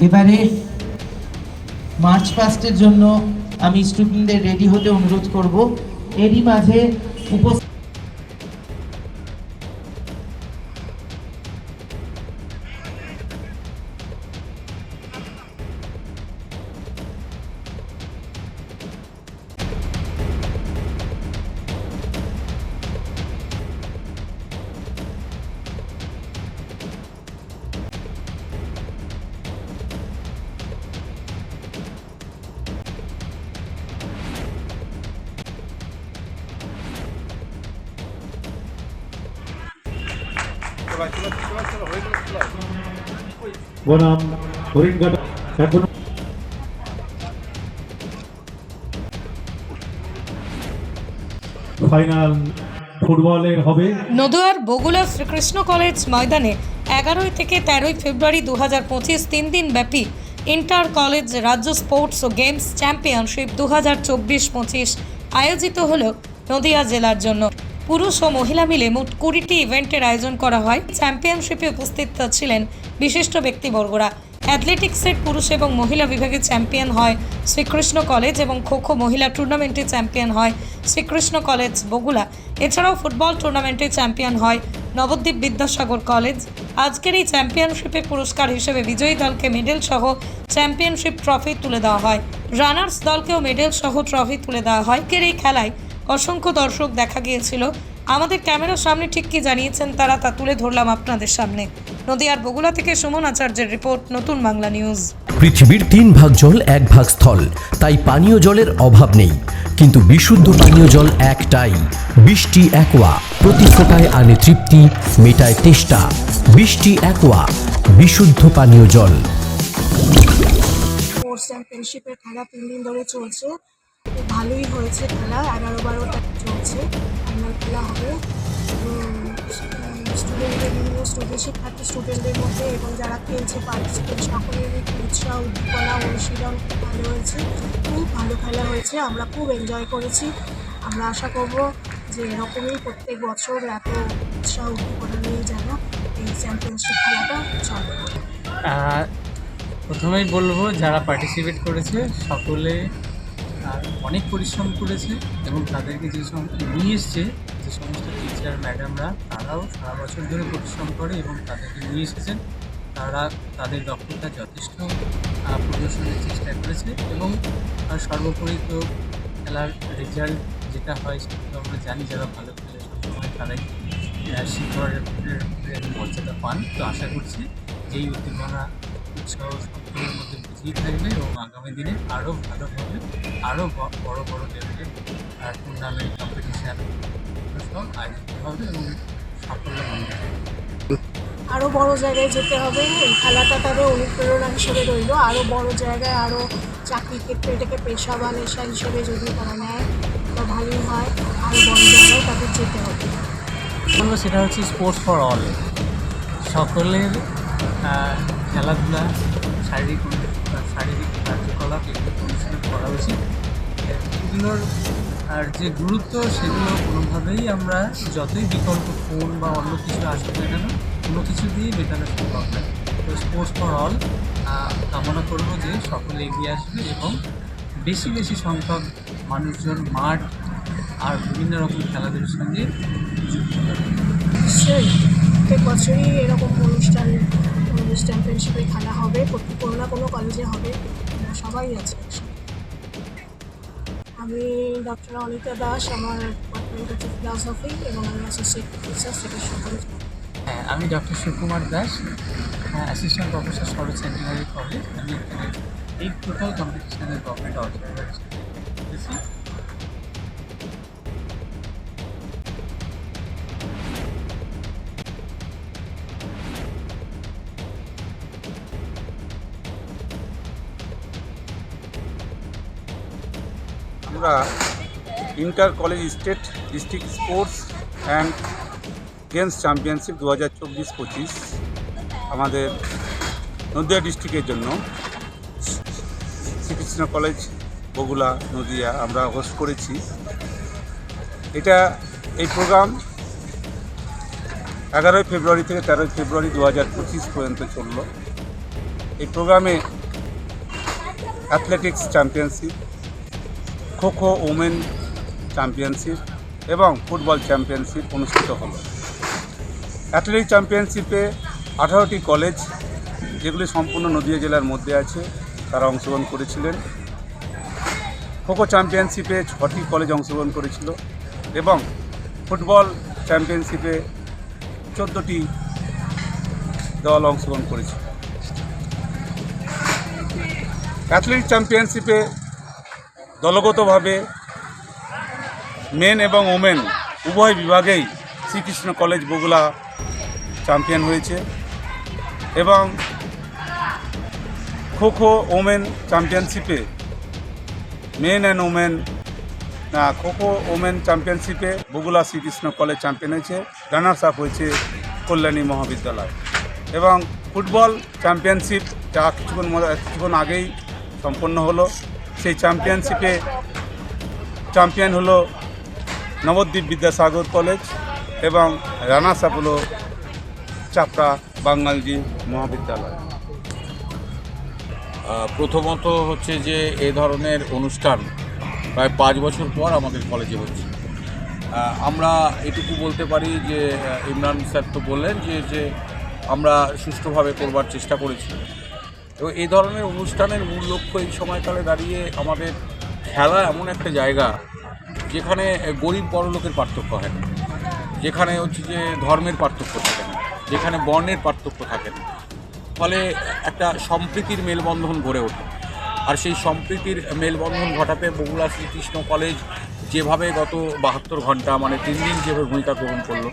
এবারে মার্চ ফার্স্টের জন্য আমি স্টুডেন্টদের রেডি হতে অনুরোধ করব। এরই মাঝে উপস্থিত বনাম এখন ফাইনাল ফুটবলের হবে। নদুয়ার বগুলা শ্রীকৃষ্ণ কলেজ ময়দানে এগারোই থেকে তেরোই ফেব্রুয়ারি দু হাজার পঁচিশ তিন দিন ব্যাপী ইন্টার কলেজ রাজ্য স্পোর্টস ও গেমস চ্যাম্পিয়নশিপ দু হাজার চব্বিশ পঁচিশ আয়োজিত হল নদিয়া জেলার জন্য। পুরুষ ও মহিলা মিলে মোট কুড়িটি ইভেন্টের আয়োজন করা হয়। চ্যাম্পিয়নশিপে উপস্থিত ছিলেন বিশিষ্ট ব্যক্তিবর্গরা। অ্যাথলেটিক্সের পুরুষ এবং মহিলা বিভাগে চ্যাম্পিয়ন হয় শ্রীকৃষ্ণ কলেজ এবং খো খো মহিলা টুর্নামেন্টে চ্যাম্পিয়ন হয় শ্রীকৃষ্ণ কলেজ বগুলা এছাড়াও ফুটবল টুর্নামেন্টে চ্যাম্পিয়ন হয় নবদ্বীপ বিদ্যাসাগর কলেজ। আজকের এই চ্যাম্পিয়নশিপে পুরস্কার হিসেবে বিজয়ী দলকে মেডেল সহ চ্যাম্পিয়নশিপ ট্রফি তুলে দেওয়া হয়। রানার্স দলকেও মেডেল সহ ট্রফি তুলে দেওয়া হয়। এই খেলায় অসংখ্য দর্শক দেখা গিয়েছিল। আমাদের ক্যামেরার সামনে ঠিক কি জানিয়েছেন তারা তা তুলে ধরলাম আপনাদের সামনে। নদিয়ার বগুলা থেকে সুমন আচার্যের রিপোর্ট নতুন বাংলা নিউজ। পৃথিবীর তিন ভাগ জল এক ভাগ স্থল। তাই পানীয় জলের অভাব নেই। কিন্তু বিশুদ্ধ পানীয় জল একটাই। বৃষ্টি একোয়া। প্রতি ফোটায় আনে তৃপ্তি মেটায় তেষ্টা। বৃষ্টি একোয়া। বিশুদ্ধ পানীয় জল। স্পোর্টস চ্যাম্পিয়নশিপের খেলা তিন দিন ধরে চলছে। ভালোই হয়েছে খেলা, এগারো বারোটা চলছে ফাইনাল খেলা হবে। স্টুডেন্টদের বিভিন্ন স্টুডেন্ট শিক্ষার্থী স্টুডেন্টদের মধ্যে এবং যারা খেলছে পার্টিসিপেট সকলের উৎসাহ, উদ্দীপনা অনুশীলন ভালো হয়েছে। খুব ভালো খেলা হয়েছে, আমরা খুব এনজয় করেছি। আমরা আশা করব যে এরকমই প্রত্যেক বছর এত উৎসাহ, উদ্দীপনা নিয়ে যেন এই চ্যাম্পিয়নশিপ খেলাটা চলে। প্রথমেই বলব, যারা পার্টিসিপেট করেছে, সকলে অনেক পরিশ্রম করেছে এবং তাদেরকে যে সমস্ত নিয়ে এসছে, যে সমস্ত টিচার ম্যাডামরা তারাও সারা বছর ধরে পরিশ্রম করে এবং তাদেরকে নিয়ে এসেছেন। তারা তাদের দক্ষতা যথেষ্ট প্রদর্শনের চেষ্টা করেছে এবং সর্বোপরি তো খেলার রেজাল্ট যেটা হয় সেটা তো আমরা জানি, যারা ভালো খেলে সবসময় তারাই শিখরের মর্যাদা পান। তো আশা করছি যেই উদ্দীপনা উৎসাহ সকলের মধ্যে বুঝিয়ে থাকবে এবং আগামী দিনে আরও ভালো হবে আরও বড় বড় লেভেলের টুর্নামেন্ট কম্পিটিশান সব আয়োজিত হবে এবং সাফল্য আরও বড় জায়গায় যেতে হবে এই খেলাটা তাদের অনুপ্রেরণা হিসেবে রইল। আরও বড় জায়গায় আরও চাকরির ক্ষেত্রে এটাকে পেশা বা নেশা হিসেবে যদি তারা নেয় তো ভালোই হয়। আরও বড় জায়গায় তাদের যেতে হবে। বলব সেটা হচ্ছে স্পোর্টস ফর অল সকলের খেলাধুলা শারীরিক শারীরিক কার্যকলাপ এগুলো অনুশীলন করা উচিত এগুলোর, আর যে গুরুত্ব, সেগুলো কোনোভাবেই আমরা যতই বিকল্প ফোন বা অন্য কিছু আসুক না কেন, কোনো কিছু দিয়েই মেটানো সম্ভব নয়। তো স্পোর্টস ফর অল কামনা করব যে সকলে এগিয়ে আসবে এবং বেশি বেশি সংখ্যক মানুষজন মাঠ আর বিভিন্ন রকম খেলাধুলার সঙ্গে যুক্ত হবে নিশ্চয়ই। প্রত্যেক বছরই এরকম অনুষ্ঠান চ্যাম্পিয়নশিপে খেলা হবে কোনো না কোনো কলেজে হবে। আমরা সবাই আছি আমি ডক্টর অনিতা দাস, আমার ডিপার্টমেন্ট হচ্ছে ফিলসফি এবং আমি অ্যাসোসিয়েট প্রফেসর সেটা সকলে হ্যাঁ আমি doctor Shivkumar Das assistant professor Sarat centenary college আমি এখানে এই টোটাল কম্পিটিশনের গভর্নমেন্ট অবজারভার হিসেবে আমরা inter college state district sports and games championship দু হাজার চব্বিশ পঁচিশ আমাদের নদিয়া ডিস্ট্রিক্টের জন্য। শ্রীকৃষ্ণ কলেজ বগুলা নদিয়া আমরা হোস্ট করেছি। এটা এই প্রোগ্রাম এগারোই ফেব্রুয়ারি থেকে তেরোই ফেব্রুয়ারি দু হাজার পঁচিশ পর্যন্ত চলল। এই প্রোগ্রামে athletics championship kho kho women championship এবং ফুটবল চ্যাম্পিয়নশিপ অনুষ্ঠিত হলো। অ্যাথলেটিক চ্যাম্পিয়নশিপে আঠারোটি কলেজ, যেগুলি সম্পূর্ণ নদীয়া জেলার মধ্যে আছে, তারা অংশগ্রহণ করেছিলেন। খোখো চ্যাম্পিয়নশিপে ছটি কলেজ অংশগ্রহণ করেছিল এবং ফুটবল চ্যাম্পিয়নশিপে চোদ্দোটি দল অংশগ্রহণ করেছিল। অ্যাথলেটিক চ্যাম্পিয়নশিপে দলগতভাবে মেন এবং ওমেন উভয় বিভাগেই শ্রীকৃষ্ণ কলেজ বগুলা চ্যাম্পিয়ন হয়েছে এবং খোখো ওমেন চ্যাম্পিয়নশিপে, মেন অ্যান্ড ওমেন, না, খোখো ওমেন চ্যাম্পিয়নশিপে বগুলা শ্রীকৃষ্ণ কলেজ চ্যাম্পিয়ন হয়েছে, রানার্স আপ হয়েছে কল্যাণী মহাবিদ্যালয়। এবং ফুটবল চ্যাম্পিয়নশিপ যা কিছুক্ষণ কিছুক্ষণ আগেই সম্পন্ন হলো। সেই চ্যাম্পিয়নশিপে চ্যাম্পিয়ন হলো নবদ্বীপ বিদ্যাসাগর কলেজ এবং রানার্স আপ হলো চাপড়া বাঙ্গালজি মহাবিদ্যালয়। প্রথমত হচ্ছে যে এ ধরনের অনুষ্ঠান প্রায় পাঁচ বছর পর আমাদের কলেজে হচ্ছে। আমরা এটুকু বলতে পারি যে ইমরান স্যার তো বললেন যে যে আমরা সুষ্ঠুভাবে করবার চেষ্টা করেছি। এবং এই ধরনের অনুষ্ঠানের মূল লক্ষ্য এই সময়কালে দাঁড়িয়ে আমাদের খেলা এমন একটা জায়গা যেখানে গরিব বড় লোকের পার্থক্য হয় না। যেখানে হচ্ছে যে ধর্মের পার্থক্য থাকে না, যেখানে বর্ণের পার্থক্য থাকে না। ফলে একটা সম্প্রীতির মেলবন্ধন গড়ে ওঠে। আর সেই সম্প্রীতির মেলবন্ধন ঘটাতে বগুড়া শ্রীকৃষ্ণ কলেজ যেভাবে গত বাহাত্তর ঘণ্টা মানে তিন দিন যেভাবে ভূমিকা গ্রহণ করল,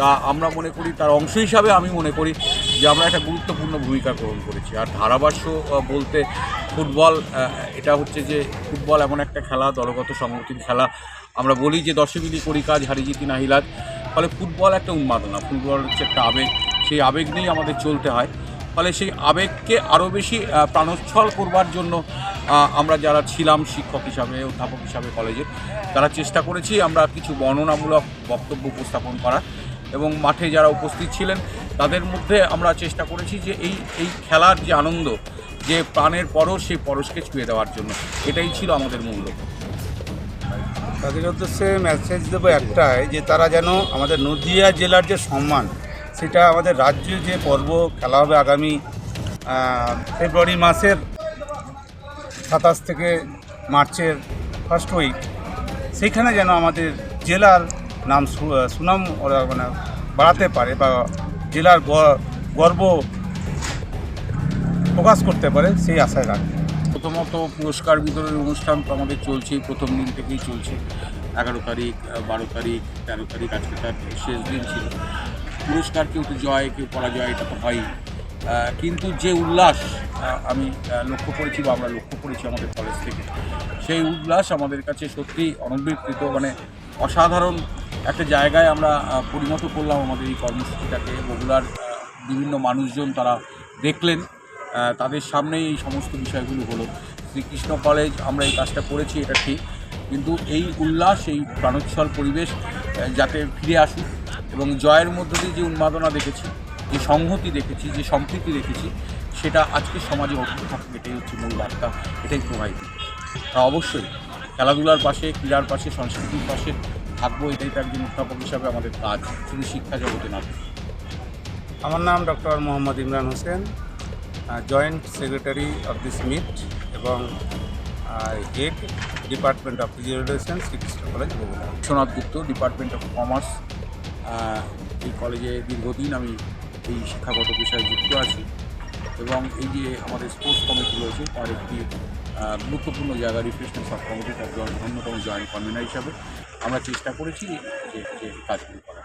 তা আমরা মনে করি, তার অংশ হিসাবে আমি মনে করি যে আমরা একটা গুরুত্বপূর্ণ ভূমিকা গ্রহণ করেছি। আর ধারাভাষ্য বলতে ফুটবল এটা হচ্ছে যে ফুটবল এমন একটা খেলা, দলগত সংগঠিত খেলা। আমরা বলি যে মিলি করি কাজ হারি জিতি নাহিলাজ ফলে ফুটবল একটা উন্মাদনা, ফুটবল হচ্ছে একটা আবেগ। সেই আবেগ নিয়েই আমাদের চলতে হয়। ফলে সেই আবেগকে আরও বেশি প্রাণোচ্ছল করবার জন্য আমরা যারা ছিলাম শিক্ষক হিসাবে, অধ্যাপক হিসাবে কলেজে তারা চেষ্টা করেছি আমরা কিছু বর্ণনামূলক বক্তব্য উপস্থাপন করার এবং মাঠে যারা উপস্থিত ছিলেন, তাদের মধ্যে আমরা চেষ্টা করেছি যে এই এই খেলার যে আনন্দ, যে প্রাণের পরশ, সেই পরশকে ছুঁয়ে দেওয়ার জন্য। এটাই ছিল আমাদের মূল লক্ষ্য। তাদের উদ্দেশ্যে মেসেজ দেবো একটাই, যে তারা যেন আমাদের নদিয়া জেলার যে সম্মান সেটা আমাদের রাজ্যে যে পর্ব খেলা হবে আগামী ফেব্রুয়ারি মাসের সাতাশ থেকে মার্চের ফার্স্ট উইক সেইখানে যেন আমাদের জেলার নাম সুনাম ওরা মানে বাড়াতে পারে বা জেলার গর্ব প্রকাশ করতে পারে, সেই আশায় রাখি। প্রথমত পুরস্কার বিতরণের অনুষ্ঠান তো আমাদের চলছেই, প্রথম দিন থেকেই চলছে। এগারো তারিখ বারো তারিখ, তেরো তারিখ, আজকে তার শেষ দিন ছিল। পুরস্কার, কেউ তো জয়, কেউ পরাজয়, এটা তো হয়ই। কিন্তু যে উল্লাস আমি লক্ষ্য করেছি বা আমরা লক্ষ্য করেছি আমাদের কলেজ থেকে, সেই উল্লাস আমাদের কাছে সত্যি অনবীকৃত মানে অসাধারণ একটা জায়গায় আমরা পরিণত করলাম আমাদের এই কর্মসূচিটাকে। বগুড়ার বিভিন্ন মানুষজন তারা দেখলেন তাদের সামনেই এই সমস্ত বিষয়গুলো হলো। শ্রীকৃষ্ণ কলেজ আমরা এই কাজটা করেছি, এটা ঠিক। কিন্তু এই উল্লাস, এই প্রাণোচ্ছল পরিবেশ যাতে ফিরে আসুক এবং জয়ের মধ্য দিয়ে যে উন্মাদনা দেখেছি, যে সংহতি দেখেছি, যে সম্প্রীতি দেখেছি, সেটা আজকে সমাজে অটুট থাকুক, এটাই হচ্ছে মূল বার্তা, এটাই প্রবাহিত। তা অবশ্যই খেলাধুলার পাশে, ক্রীড়ার পাশে, সংস্কৃতির পাশে থাকব, এটাই তো একজন অধ্যাপক হিসাবে আমাদের কাজ, শুধু শিক্ষা জগতে না আমার নাম doctor Mohammad Imran Hossain joint secretary of this meet এবং head department of education Srikrishna college, Bogura. Biswanath Gupta, department of commerce এই কলেজে দীর্ঘদিন আমি এই শিক্ষাগত বিষয়ে যুক্ত আছি এবং এই যে আমাদের স্পোর্টস কমিটি রয়েছে, তার একটি গুরুত্বপূর্ণ জায়গা রিফ্রেশমেন্ট সাব কমিটি তার অন্যতম জয়েন্ট কনভেনার হিসাবে আমরা চেষ্টা করেছি যে কাজগুলো করার।